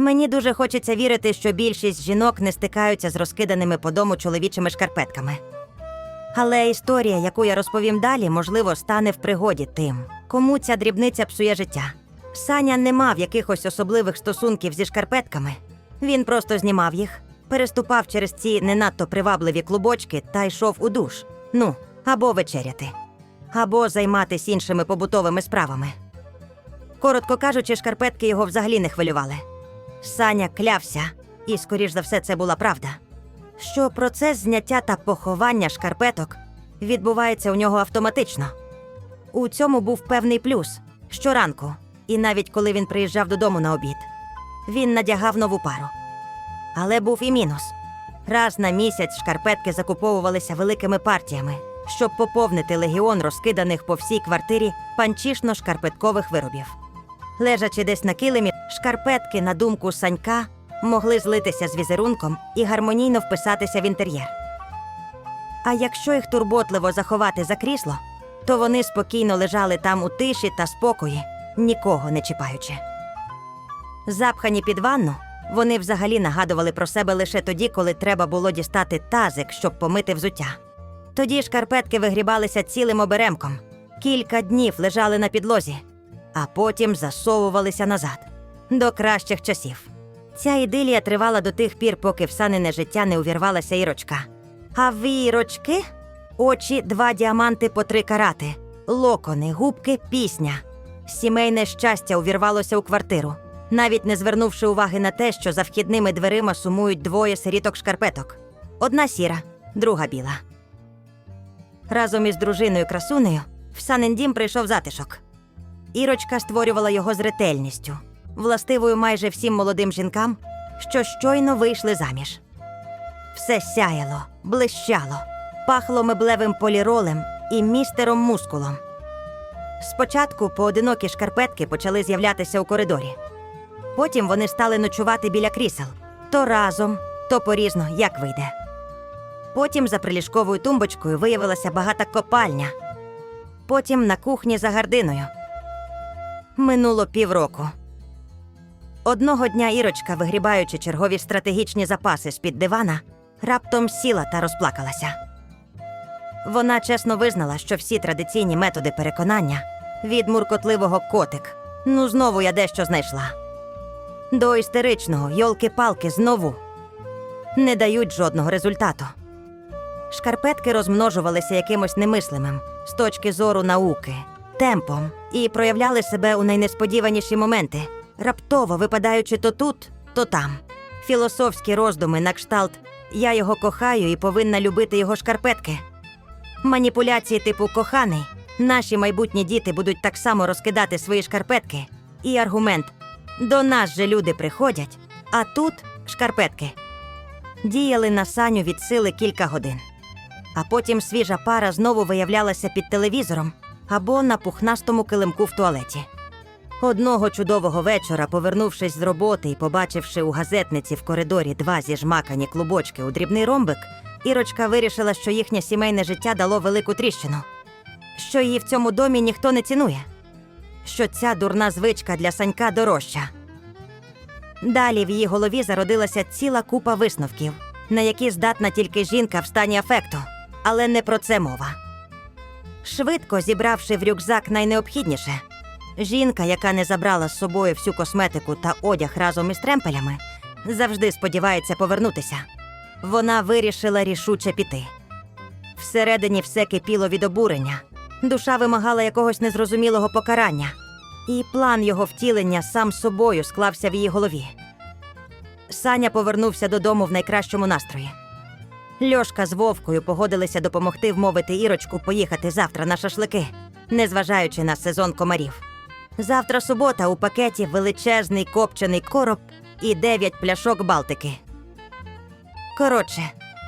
Мені дуже хочеться вірити, що більшість жінок не стикаються з розкиданими по дому чоловічими шкарпетками. Але історія, яку я розповім далі, можливо, стане в пригоді тим, кому ця дрібниця псує життя. Саня не мав якихось особливих стосунків зі шкарпетками. Він просто знімав їх, переступав через ці не надто привабливі клубочки та йшов у душ. Ну, або вечеряти, або займатись іншими побутовими справами. Коротко кажучи, шкарпетки його взагалі не хвилювали. Саня клявся, і, скоріш за все, це була правда. Що процес зняття та поховання шкарпеток відбувається у нього автоматично. У цьому був певний плюс щоранку, і навіть коли він приїжджав додому на обід, він надягав нову пару. Але був і мінус. Раз на місяць шкарпетки закуповувалися великими партіями, щоб поповнити легіон розкиданих по всій квартирі панчішно-шкарпеткових виробів. Лежачи десь на килимі, шкарпетки, на думку Санька, могли злитися з візерунком і гармонійно вписатися в інтер'єр. А якщо їх турботливо заховати за крісло, то вони спокійно лежали там у тиші та спокої, нікого не чіпаючи. Запхані під ванну, вони взагалі нагадували про себе лише тоді, коли треба було дістати тазик, щоб помити взуття. Тоді шкарпетки вигрібалися цілим оберемком, кілька днів лежали на підлозі, а потім засовувалися назад до кращих часів. Ця ідилія тривала до тих пір, поки в санине життя не увірвалася Ірочка. А в Ірочки очі два діаманти по три карати, локони, губки, пісня. Сімейне щастя увірвалося у квартиру, навіть не звернувши уваги на те, що за вхідними дверима сумують двоє сиріток шкарпеток. Одна сіра, друга біла. Разом із дружиною красунею в санин дім прийшов затишок. Ірочка створювала його з ретельністю, властивою майже всім молодим жінкам, що щойно вийшли заміж. Все сяяло, блищало, пахло меблевим поліролем і містером мускулом. Спочатку поодинокі шкарпетки почали з'являтися у коридорі. Потім вони стали ночувати біля крісел то разом, то порізно, як вийде. Потім за приліжковою тумбочкою виявилася багата копальня. Потім на кухні за гардиною. Минуло півроку. Одного дня Ірочка, вигрібаючи чергові стратегічні запаси з-під дивана, раптом сіла та розплакалася. Вона чесно визнала, що всі традиційні методи переконання від муркотливого котик. Ну, знову я дещо знайшла. До істеричного йолки-палки знову не дають жодного результату. Шкарпетки розмножувалися якимось немислимим з точки зору науки, темпом і проявляли себе у найнесподіваніші моменти, раптово випадаючи то тут, то там. Філософські роздуми на кшталт Я його кохаю і повинна любити його шкарпетки. Маніпуляції типу коханий наші майбутні діти будуть так само розкидати свої шкарпетки. І аргумент до нас же люди приходять, а тут шкарпетки. Діяли на саню від сили кілька годин. А потім свіжа пара знову виявлялася під телевізором або на пухнастому килимку в туалеті. Одного чудового вечора, повернувшись з роботи і побачивши у газетниці в коридорі два зіжмакані клубочки у дрібний ромбик, Ірочка вирішила, що їхнє сімейне життя дало велику тріщину, що її в цьому домі ніхто не цінує, що ця дурна звичка для санька дорожча. Далі в її голові зародилася ціла купа висновків, на які здатна тільки жінка в стані афекту, але не про це мова. Швидко зібравши в рюкзак найнеобхідніше, жінка, яка не забрала з собою всю косметику та одяг разом із тремпелями, завжди сподівається повернутися. Вона вирішила рішуче піти. Всередині все кипіло від обурення, душа вимагала якогось незрозумілого покарання, і план його втілення сам собою склався в її голові. Саня повернувся додому в найкращому настрої. Льошка з Вовкою погодилися допомогти вмовити Ірочку поїхати завтра на шашлики, незважаючи на сезон комарів. Завтра субота у пакеті величезний копчений короб і дев'ять пляшок Балтики. Коротше,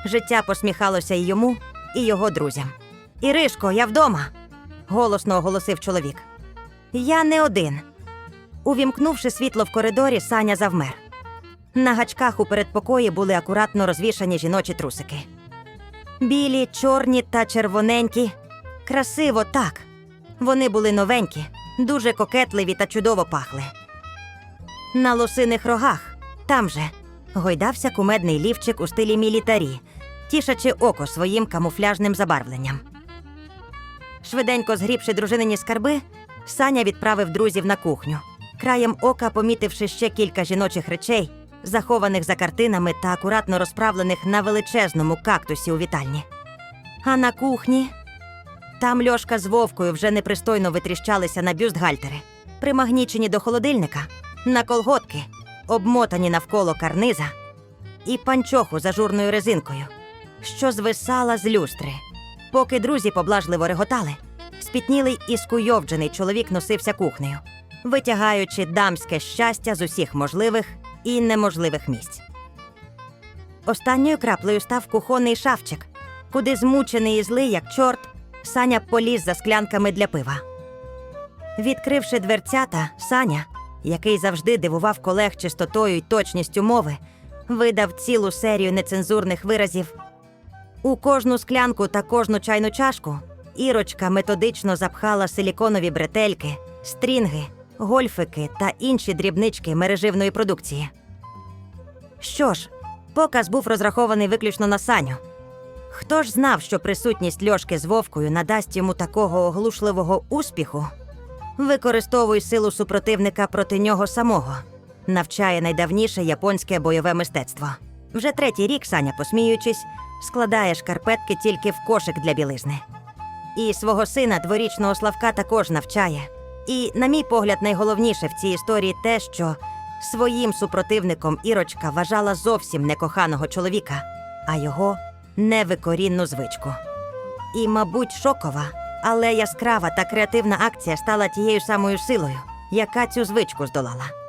життя посміхалося і йому, і його друзям. Іришко, я вдома. голосно оголосив чоловік. Я не один. Увімкнувши світло в коридорі, Саня завмер. На гачках у передпокої були акуратно розвішані жіночі трусики. Білі, чорні та червоненькі. Красиво так. Вони були новенькі, дуже кокетливі та чудово пахли. На лосиних рогах там же гойдався кумедний лівчик у стилі мілітарі, тішачи око своїм камуфляжним забарвленням. Швиденько згрібши дружинині скарби, Саня відправив друзів на кухню, краєм ока помітивши ще кілька жіночих речей, захованих за картинами та акуратно розправлених на величезному кактусі у вітальні. А на кухні там Льошка з Вовкою вже непристойно витріщалися на бюстгальтери, примагнічені до холодильника, на колготки, обмотані навколо карниза, і панчоху з ажурною резинкою, що звисала з люстри. Поки друзі поблажливо реготали, спітнілий і скуйовджений чоловік носився кухнею, витягаючи дамське щастя з усіх можливих і неможливих місць. Останньою краплею став кухонний шафчик, куди змучений і злий, як чорт, Саня поліз за склянками для пива. Відкривши дверцята, Саня, який завжди дивував колег чистотою й точністю мови, видав цілу серію нецензурних виразів. У кожну склянку та кожну чайну чашку Ірочка методично запхала силіконові бретельки, стрінги, гольфики та інші дрібнички мереживної продукції. Що ж, показ був розрахований виключно на Саню. Хто ж знав, що присутність Льошки з Вовкою надасть йому такого оглушливого успіху? Використовуй силу супротивника проти нього самого, навчає найдавніше японське бойове мистецтво. Вже третій рік Саня, посміюючись, складає шкарпетки тільки в кошик для білизни. І свого сина дворічного Славка також навчає. І, на мій погляд, найголовніше в цій історії те, що своїм супротивником Ірочка вважала зовсім некоханого чоловіка, а його невикорінну звичку. І, мабуть, шокова, але яскрава та креативна акція стала тією самою силою, яка цю звичку здолала.